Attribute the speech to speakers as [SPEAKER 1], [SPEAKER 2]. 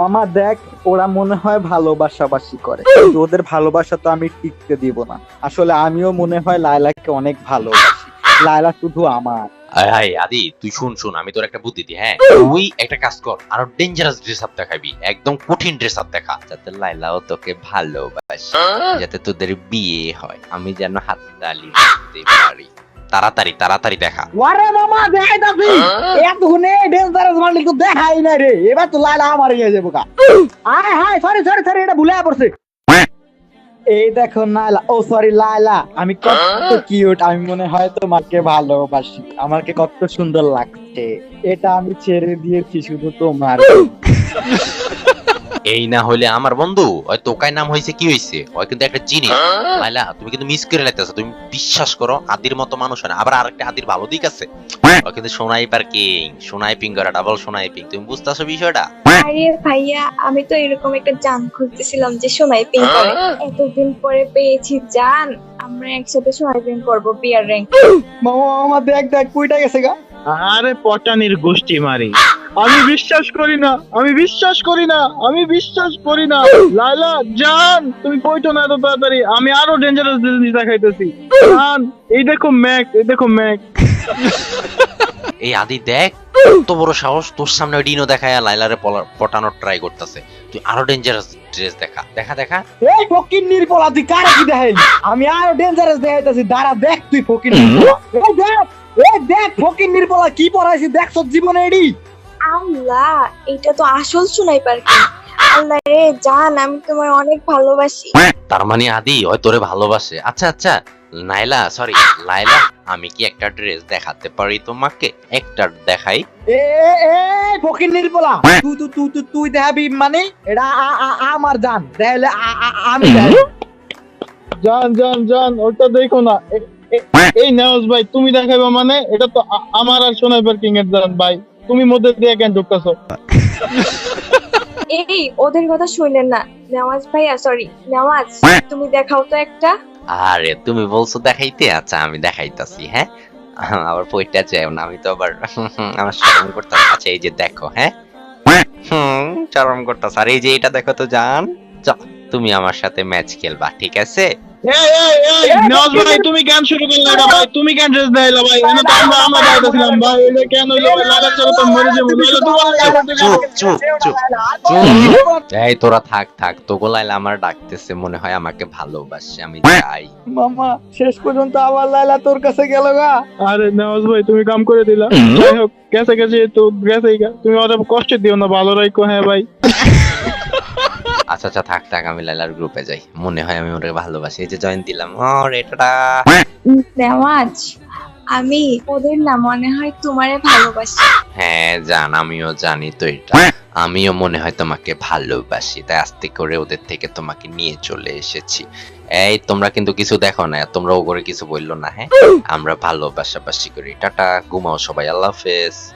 [SPEAKER 1] মামা দেখ ওরা মনে হয় ভালোবাসাবাসি করে। কিন্তু ওদের ভালোবাসা তো আমি টিকতে দিব না। আসলে আমিও মনে হয় লায়লাকে অনেক ভালোবাসি। লায়লা শুধু আমার।
[SPEAKER 2] আয় আদি তুই শুন শুন আমি তোর একটা বুদ্ধি দিই হ্যাঁ? তুই একটা কাজ কর আরও ডেঞ্জারাস ড্রেস আপ দেখাবি একদম কঠিন ড্রেস আপ দেখা। যাতে লাইলাও তোকে ভালোবাসে যাতে তোদের বিয়ে হয়। আমি যেন হাত তালি দিতে পারি। তাড়াতাড়ি তাড়াতাড়ি দেখা।
[SPEAKER 1] ওরে মামা দেখাইতাছি এতক্ষণে মারলি তো দেখাই না রে। এবার তো লাল আমার ইয়ে যাব কা আয় হায় সরি সরি সরি এটা ভুলে পড়ছে। এই দেখো নালা ও সরি লালা আমি কত কিউট আমি মনে হয় তোমাকে ভালোবাসি। আমাকে কত সুন্দর লাগছে। এটা আমি ছেড়ে দিয়েছি শুধু তোমার
[SPEAKER 2] এই না হইলে আমার বন্ধু? ওই তোকায় নাম হয়েছে কি হয়েছে ওই কিন্তু একটা জিনিস। লাইলা তুমি কিন্তু মিস করে লাইতেছো। তুমি বিশ্বাস করো আদির মতো মানুষ হয় না। আবার আরেকটা আদির ভালো দিক আছে। ও কিন্তু সোনাইপার কিং। সোনাইপিং করা ডাবল সোনাইপিং। তুমি বুঝতেছো বিষয়টা?
[SPEAKER 3] আরে ভাইয়া আমি তো এরকম একটা জান খুঁজতেছিলাম যে সোনাই পিং করে। এতদিন পরে পেয়েছি জান। আমরা একসাথে সোনাই পিং করব বিয়ার র্যাঙ্ক।
[SPEAKER 1] মামা আমার দেখ দেখ কুইটা গেছে গা?
[SPEAKER 4] আরে পটানির গোষ্ঠী মারি। আমি বিশ্বাস করি না আমি বিশ্বাস করি না আমি বিশ্বাস করি না। লাইলা জান তুমি কইতো না এত তাড়াতাড়ি? আমি আরও ডেঞ্জারাস জিনিস দেখাইতেছি। জান এই দেখো ম্যাক এই দেখো ম্যাক।
[SPEAKER 2] এই আদি দেখ কত বড় সাহস তোর সামনে ডিনো দেখায় লাইলারে পলা- পটানোর ট্রাই করতেছে। তুই আরও ডেঞ্জারাস ড্রেস দেখা দেখা দেখা।
[SPEAKER 1] এই ফকির নির্পলা তুই কারে কি দেখাইলি? আমি আরও ডেঞ্জারাস দেখাইতাছি দাঁড়া দেখ তুই ফকির এই দেখ এই দেখ ফকির নির্পলা কি পড়াইছি দেখ সব জীবনে এডি।
[SPEAKER 3] আল্লাহ এটা তো আসল সোনাই পার্কি আল্লাহ রে জান আমি তোমার অনেক ভালোবাসি।
[SPEAKER 2] তার মানে আদি ওই তোরে ভালোবাসে। আচ্ছা আচ্ছা নাইলা সরি লাইলা আমি কি একটা ড্রেস দেখাতে পারি তোমাকে? একটা দেখাই।
[SPEAKER 1] এ ফকির নির্পলা তুই তুই তুই তুই তুই দেখাবি মানে? এটা আমার জান। তাহলে আমি।
[SPEAKER 4] জান জান জান ওটা দেখো না। এ- এই নেওয়াজ ভাই তুমি দেখাইবা মানে? এটা তো আমার আর সোনাইবার কিং এর জান ভাই। তুমি মধ্যে দিয়ে কেন ঢুকতেছো?
[SPEAKER 3] এই ওদের কথা শুনলেন না। নেওয়াজ ভাইয়া সরি নেওয়াজ তুমি দেখাও তো একটা।
[SPEAKER 2] আরে তুমি বলছো দেখাইতে? আচ্ছা আমি দেখাইতাছি হ্যাঁ? আবার পয়টা চাই না আমি তো আবার আমার শরম করতেছি। আচ্ছা এই যে দেখো হ্যাঁ? হুম শরম করতেছ। আর এই যে এটা দেখো তো জান। চল তুমি আমার সাথে ম্যাচ খেলবা ঠিক আছে?
[SPEAKER 4] এই এই এই নেওয়াজ ভাই তুমি কেন শুরু করলে ভাই তুমি কেন ড্রেস দেখাইলা ভাই এনে তো আমরা আমরা যাইতেছিলাম ভাই এটা কেন হইল ভাই লাগা চলো তো মরে যাব নাহলে তোমার
[SPEAKER 2] চুপ চুপ চুপ চুপ। এই তোরা থাক থাক তো গোলাইলে আমার ডাকতেছে মনে হয় আমাকে ভালোবাসে আমি যাই
[SPEAKER 1] মামা শেষ পর্যন্ত আবার লাইলা তোর কাছে গেল গা।
[SPEAKER 4] আরে নওয়াজ ভাই তুমি কাম করে দিলা। যাই হোক গেছে গেছে তো গেছেই গা। তুমি অত কষ্ট দিও না ভালো রাখো হ্যাঁ ভাই।
[SPEAKER 2] আচ্ছা আচ্ছা থাক থাক আমি লাইলার গ্রুপে যাই। মনে হয় আমি ওরে ভালোবাসি। এই যে জয়েন দিলাম। আরে টাটা।
[SPEAKER 3] নেওয়াজ আমি ওদের না মনে হয় তোমারে ভালোবাসি।
[SPEAKER 2] হ্যাঁ জান আমিও জানি তো এটা। আমিও মনে হয় তোমাকে ভালোবাসি। তাই আস্তে করে ওদের থেকে তোমাকে নিয়ে চলে এসেছি। এই তোমরা কিন্তু কিছু দেখো না। তোমরা ও করে কিছু বলল না হ্যাঁ? আমরা ভালোবাসাবাসি করি। টাটা ঘুমাও সবাই। আল্লাহ হাফেজ।